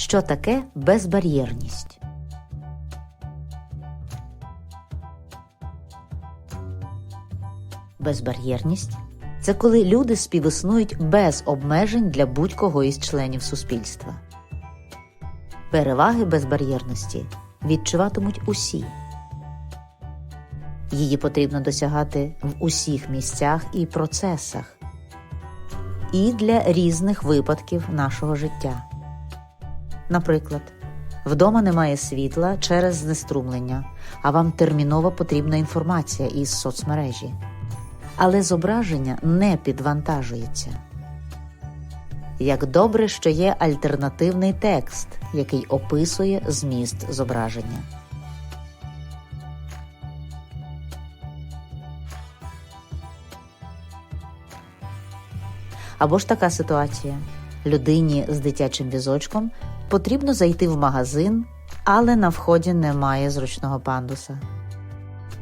Що таке безбар'єрність? Безбар'єрність це коли люди співіснують без обмежень для будь-кого із членів суспільства. Переваги безбар'єрності відчуватимуть усі. Її потрібно досягати в усіх місцях і процесах, і для різних випадків нашого життя. Наприклад, вдома немає світла через знеструмлення, а вам терміново потрібна інформація із соцмережі. Але зображення не підвантажується. Як добре, що є альтернативний текст, який описує зміст зображення. Або ж така ситуація: людині з дитячим візочком потрібно зайти в магазин, але на вході немає зручного пандуса.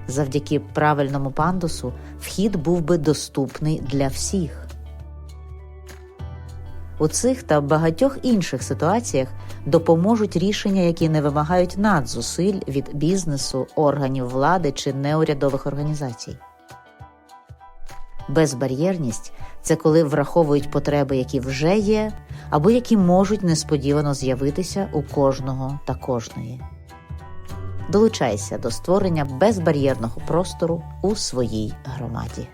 Завдяки правильному пандусу вхід був би доступний для всіх. У цих та багатьох інших ситуаціях допоможуть рішення, які не вимагають надзусиль від бізнесу, органів влади чи неурядових організацій. Безбар'єрність це коли враховують потреби, які вже є, або які можуть несподівано з'явитися у кожного та кожної. Долучайся до створення безбар'єрного простору у своїй громаді.